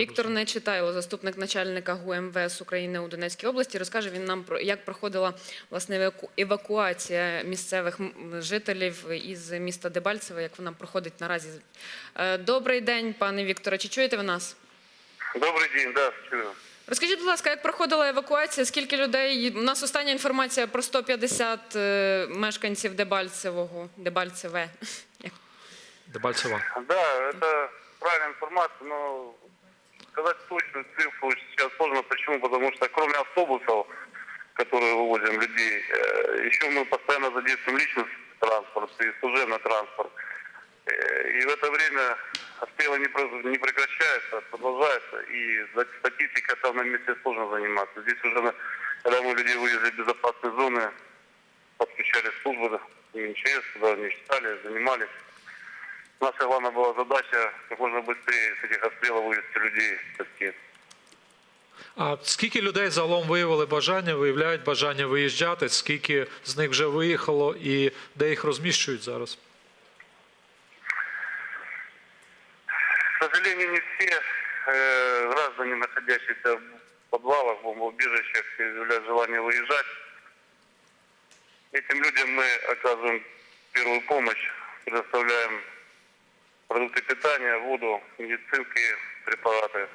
Віктор Нечитайло, заступник начальника ГУМВС України у Донецькій області, розкаже він нам про як проходила власне евакуація місцевих жителів із міста Дебальцеве, як вона проходить наразі. Е, Добрий день, пане Вікторе. Чи чуєте ви нас? Добрый день, да, чую. Розкажіть, будь ласка, як проходила евакуація? Скільки людей? У нас остання інформація про 150 е, мешканців Дебальцевого. Дебальцеве. Дебальцева. Да, это правильная информация, но сказать точную цифру сейчас сложно. Почему? Потому что кроме автобусов, которые вывозим людей, э, еще мы постоянно задействуем личный транспорт и служебный транспорт. Э, И в это время обстрелы не, не прекращаются, продолжаются, и статистика там на месте сложно заниматься. Здесь уже, когда мы людей вывезли в безопасные зоны, подключали службы МЧС, туда не считали, занимались. Наша главная была задача как можно быстрее с этих обстрелов вывести людей, спасти. А скільки людей загалом виявили бажання, виявляють бажання виїжджати? Скільки з них вже виїхало і де їх розміщують зараз? К сожалению, не все э, граждане, находящиеся в подвалах, бомбоубежищах, изъявляют желание выезжать. Этим людям мы оказываем первую помощь, предоставляем продукты питания, воду, медицинские препараты.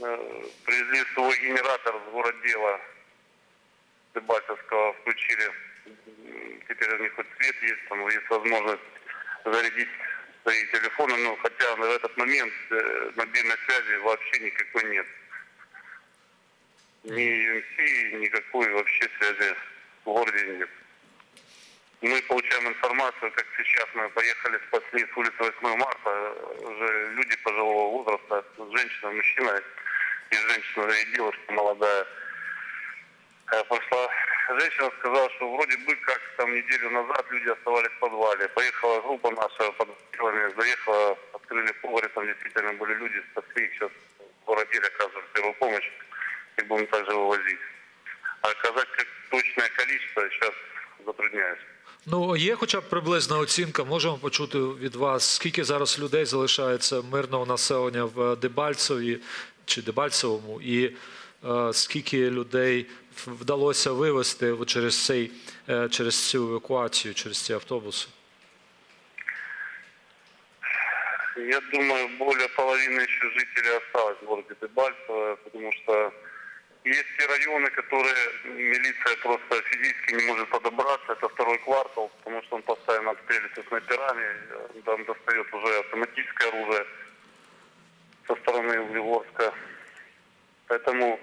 Э, Привезли свой генератор с городдела Дебальцевского, включили. Теперь у них хоть свет есть, там есть возможность зарядить свои телефоны, но хотя в этот момент э, мобильной связи вообще никакой нет. Ни UMC, никакой вообще связи в городе нет. Мы получаем информацию, как сейчас мы поехали, спасли с улицы 8 марта, уже люди пожилого возраста, женщина, мужчина, и женщина, и девушка молодая. Э, Пошла женщина, сказала, что вроде бы как там неделю назад люди оставались в подвале. Поехала группа наша под заехала, открыли погреб, там действительно были люди, спасли их сейчас є хоча б приблизна оцінка, можемо почути від вас, скільки зараз людей залишається мирного населення в Дебальцеві чи Дебальцевому, і е, скільки людей вдалося вивезти через, цей, е, через цю евакуацію, через ці автобуси? Я думаю, более половины еще жителей осталось в городе Дебальцево, потому что есть те районы, которые милиция просто физически не может подобраться. Это второй квартал, потому что он постоянно обстреливается снайперами. Там достает уже автоматическое оружие со стороны Углегорска. Поэтому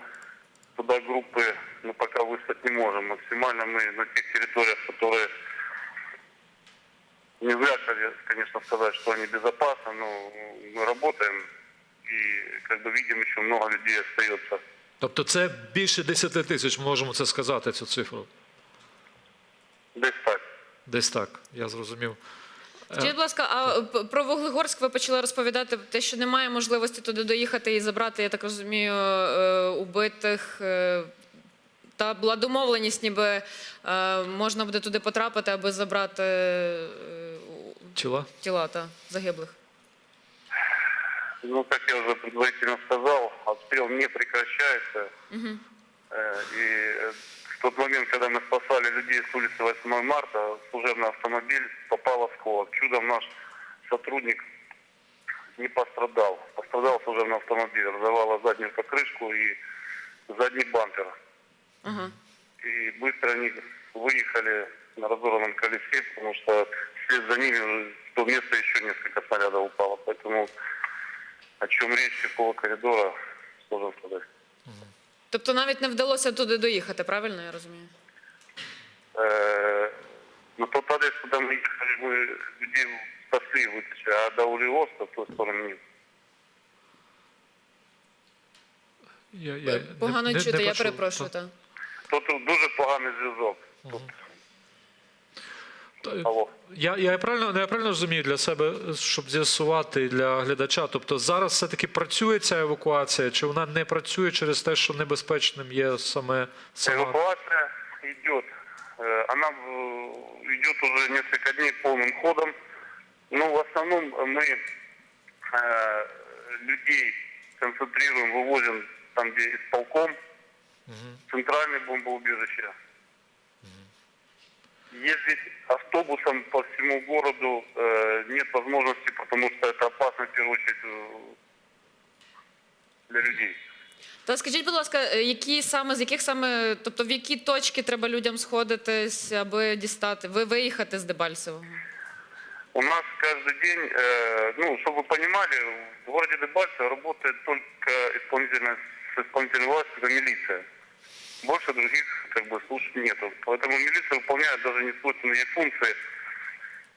туда группы мы пока выслать не можем. Максимально мы на тех территориях, которые Нельзя, конечно, сказать, что они безопасны, но мы работаем и как бы видим, еще много людей остается. Тобто це більше 10 тисяч, можемо це сказати, цю цифру. Десь так. Десь так, я зрозумів. Скажіть, будь ласка, а про Вуглегорськ ви почали розповідати те, що немає можливості туди доїхати і забрати, я так розумію, е, убитих. е, Та була домовленість, ніби е, можна буде туди потрапити, аби забрати е, Тіла? тіла та загиблих. Ну, как я уже предварительно сказал, обстрел не прекращается. Э, И э, в тот момент, когда мы спасали людей с улицы 8 марта, служебный автомобиль попал в осколок. Чудом наш сотрудник не пострадал. Пострадал служебный автомобиль, разорвало заднюю покрышку и задний бампер. Ага. И быстро они выехали на разорванном колесе, потому что вслед за ними в то место еще несколько снарядов упало. Поэтому о чем речь, какого коридора, сложно сказать. Тобто навіть не вдалося туди доїхати, правильно я розумію? Э, На тот адрес, куда мы ехали, мы людей спасли, вытащили, а до Улиоста, в ту сторону нет. Я, я Погано не- не- чути, не я почув. перепрошую. Та. Тут дуже поганий зв'язок. Тут. Алло. Я, я правильно я правильно розумію для себе, щоб з'ясувати для глядача. Тобто зараз все-таки працює ця евакуація, чи вона не працює через те, що небезпечним є саме сама Эвакуация идет. Э, Она э, идет уже несколько дней полным ходом. Но в основном мы э, людей концентрируем, вывозим там, где исполком, центральное бомбоубежище. Ездить автобусом по всему городу э, нет возможности, потому что это опасно, в первую очередь, э, для людей. Та скажіть, будь ласка, е, які саме з яких саме, тобто в які точки треба людям сходитись, аби дістати, ви виїхати з Дебальцевого? У нас каждый день, э, ну, чтобы вы понимали, в городе Дебальцево работает только исполнительная, с исполнительной властью это милиция. Больше других как бы служб нету. Поэтому милиция выполняет даже не свойственные ей функции.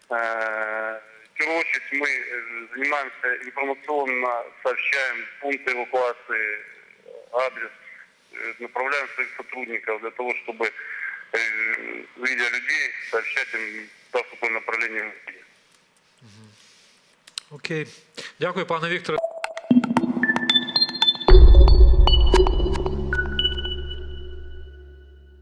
Э, В первую очередь мы э, занимаемся информационно, сообщаем пункты эвакуации, адрес, э, направляем своих сотрудников для того, чтобы, э, видя людей, сообщать им туда, в какое направление идти. Окей. Дякую, пане Вікторе.